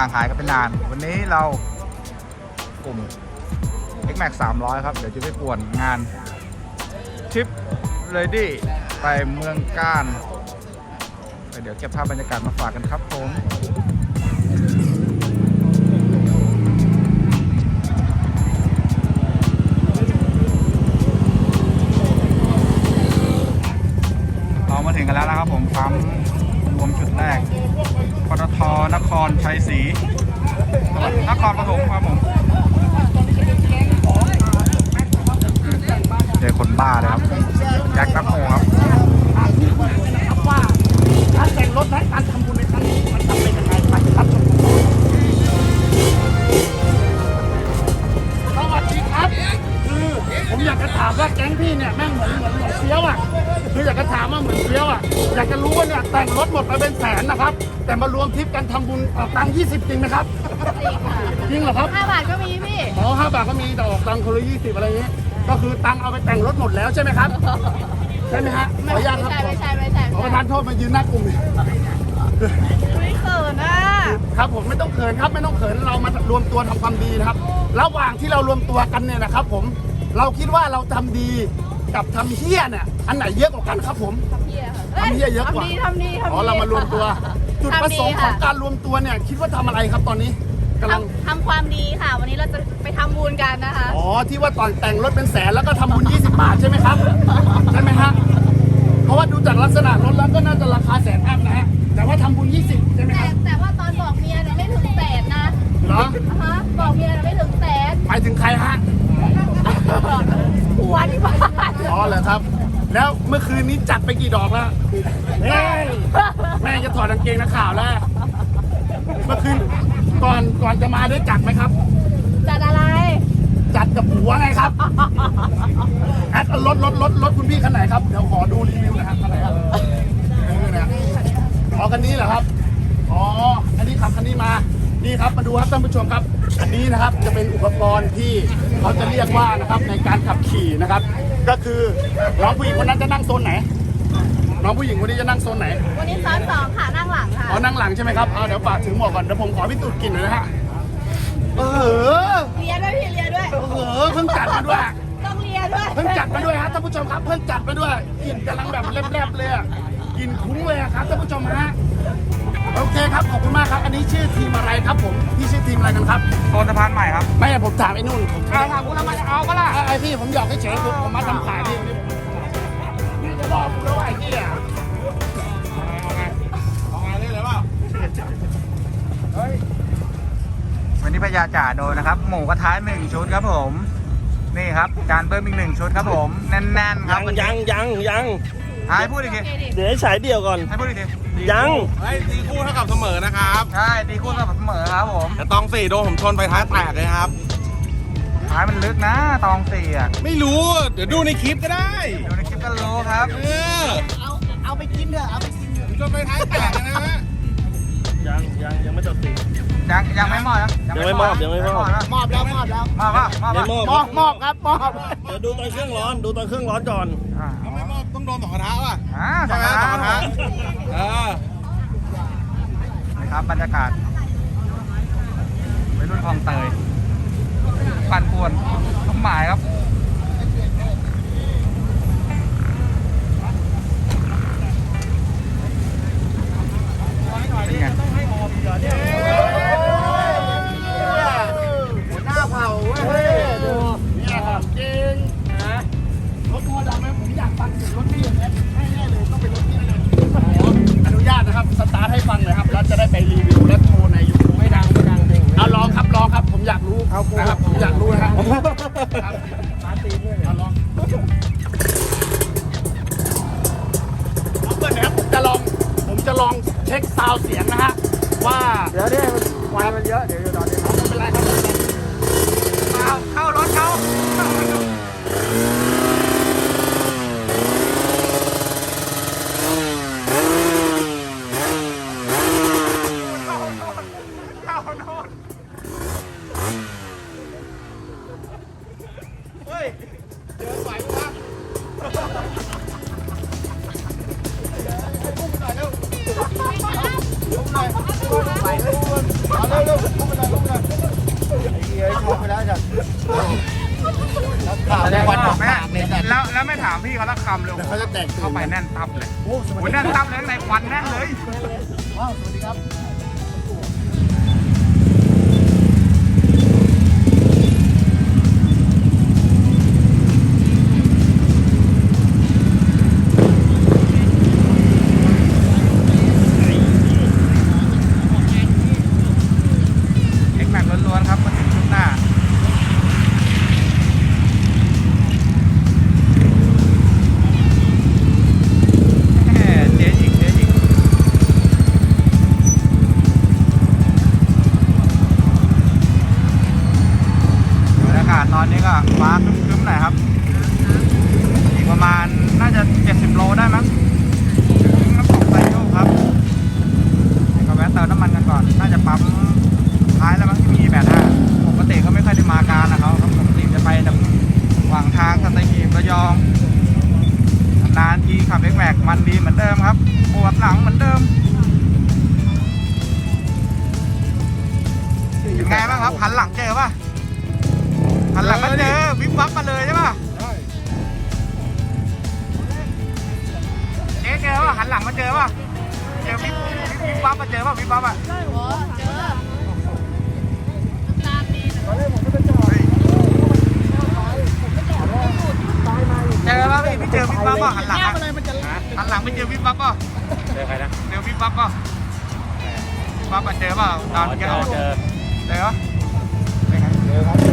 ห่างหายกันไปนาน วันนี้เรากลุ่ม X Max 300 ครับ เดี๋ยวจะไปป่วนงานทริปเลดี้ไปเมืองก้านไปเดี๋ยวเก็บภาพบรรยากาศมาฝากกันครับผมเรามาถึงกันแล้วนะครับผมปั๊ม วมจุดแรกปตทนครชัยศรีจังหวัดนครปฐมครับผมเจอคนบ้าเลยครับ ผมอยากจะถามว่าแก๊งพี่เนี่ยแม่งเหมือนเหมือนเหมือนเฟี้ยวอะคืออยากจะถามว่าเหมือนเฟี้ยวอะอยากจะรู้ว่าเนี่ยแต่งรถหมดไปเป็นแสนนะครับ แต่มารวมทริปกันทำบุญออกตังค์20จริงไหมครับจริงเหรอครับ ห้าบาทก็มีพี่ อ๋อห้าบาทก็มีแต่ออกตังค์คนละยี่สิบอะไรอย่างเงี้ยก็คือตังค์เอาไปแต่งรถหมดแล้วใช่ไหมครับ ใช่ไหมฮะขออนุญาตครับไม่ใช่ไม่ใช่ขอประทานโทษมายืนหน้ากลุ่มไม่เขินอะครับผมไม่ต้องเขินครับไม่ต้องเขินเรามารวมตัวทำความดีนะครับ ระหว่างที่เรารวมตัวกันเนี่ยนะครับ ผม เราคิดว่าเราทำดีกับทำเฮี้ยเนี่ยอันไหนเยอะกว่ากันครับผมเฮียค่ะทำเหี้ยเยอะกว่า ทำดีทำดีทำดีอ๋อเรามารวมตัว จุดประสงค์ของการรวมตัวเนี่ย คิดว่าทำอะไรครับตอนนี้กำลังทำทำความดีค่ะ วันนี้เราจะไปทำบุญกันนะคะ อ๋อที่ว่าตอนแต่งรถเป็นแสนแล้วก็ทำบุญ 20 บาทใช่ไหมครับ ใช่ไหมฮะเพราะว่าดูจากลักษณะรถแล้วก็น่าจะราคาแสนอัพนะฮะแต่ว่าทำบุญ 20 ใช่ไหมแต่ครับแต่ว่าตอนบอกเมียเนี่ยไม่ถึงแสนนะเหรออ่าฮะบอกเมียเนี่ยไม่ถึงแสนไปถึงใครฮะ หัวที่บ้านอ๋อเหรอครับ แล้วเมื่อคืนนี้จัดไปกี่ดอกแล้วเฮ้ยแม่จะถอดกางเกงนักข่าวแล้ว เมื่อคืนก่อนก่อนจะมาได้จัดไหมครับ จัดอะไร จัดกับผัวไงครับแอดรถรถรถรถคุณพี่คันไหนครับเดี๋ยวขอดูรีวิวนะครับคันไหนครับนี่นะอ๋อคันนี้เหรอครับอ๋ออันนี้ขับคันนี้มานี่ครับมาดูครับท่านผู้ชมครับ อันนี้นะครับจะเป็นอุปกรณ์ที่ เขาจะเรียกว่านะครับในการขับขี่นะครับ ก็คือน้องผู้หญิงคนนั้นจะนั่งโซนไหน น้องผู้หญิงคนนี้จะนั่งโซนไหนวันนี้ซ้อนสองค่ะนั่งหลังค่ะอ๋อนั่งหลังใช่ไหมครับเอาเดี๋ยวฝากถึงหมวกก่อนเดี๋ยวผมขอพี่ตูดกินหน่อยนะฮะเออเลียด้วยพี่เลียด้วยเออเพิ่งจัดมาด้วยต้องเลียด้วยเพิ่งจัดมาด้วยฮะท่านผู้ชมครับเพิ่งจัดมาด้วยกลิ่นกำลังแบบแลบๆเลยอะกลิ่นคุ้งเลยอะครับท่านผู้ชมฮะ โอเคครับขอบคุณมากครับ อันนี้ชื่อทีมอะไรครับผมพี่ชื่อทีมอะไรกันครับโซนสะพานใหม่ครับ ไม่ผมถามไอ้นู่นผมเอาถามคุณทำไมเอาก็ล่ะไอ้พี่ผมหยอกเฉยๆผมผมมาทำขายพี่วันนี้ผมนี่จะบอกคุณแล้วว่าไอ้พี่อะวันนี้พญาจ่าโดนนะครับ หมูกระทะหนึ่งชุดครับผม นี่ครับจานเบิ้มอีกหนึ่งชุดครับผมแน่นๆครัยับงยังยังยังอะให้พูดอีกทีเดี๋ยวให้ฉายเดี่ยวก่อนให้พูดอีกที ยัง เฮ้ยตีคู่เท่ากับเสมอนะครับใช่ตีคู่กับเสมอครับผมแต่ตองสี่โดนผมชนไปท้ายแตกเลยครับ ท้ายมันลึกนะตองสี่อะไม่รู้ เดี๋ยวดูในคลิปก็ได้ ดูในคลิปก็รู้ครับ เออ เอาเอาไปกินเถอะเอาไปกินเถอะผมชนไปท้ายแตกเลยนะฮะยังยังยังไม่จบสิยังยังไม่มอบนะยังไม่มอบยังไม่มอบนะมอบแล้วมอบแล้วมอบป่ะมอบไม่ป่ะมอบมอบมอบครับมอบเดี๋ยวดูตอนเครื่องร้อนดูตอนเครื่องร้อนก่อน อ่าถ้าไม่มอบต้องโดนสองกระทะว่ะอ่าสใช่องไหมกระสองกระทะทะเออครับบรรยากาศวัยรุ่นคลองเตยปั่นป่วนทุกหมายครับ ลองเช็คซาวด์เสียงนะฮะว่าเดี๋ยวเนี่ยไฟมันเยอะ เดี๋ยวอยู่ตอนนี้ไม่เป็นไรครับไม่เป็นไรเอาเข้ารถเขา พี่เขาละคำเลยเดี๋ยวเขาจะแตกตื่น เข้าไปแน่นตับเลยโอ้สวัสโอ้ยดีแน่นตับเลยข้างในควันแน่นเลย ว้าวสวัสดีครับ นานทีขับเอ็กแม็กมันดีเหมือนเดิมครับปวดหลังเหมือนเดิมเป็นไงบ้างครับหันหลังเจอป่ะหันหลังมาเจอวิบวับมาเลยใช่ป่ะเจ๊เจอป่ะหันหลังมาเจอป่ะเจอวิบวิบวับมาเจอป่ะวิบวับอะโอ้เจอตามดี เจอป่ะพี่พี่เจอวิบวับป่ะหันหลังอะหันหลังไม่เจอวิบวับป่ะเจอใครนะเจอวิบวับป่ะวิบวับมาเจอป่ะตอนแกเอาเจอเจอปะเป็นไงเจอครับ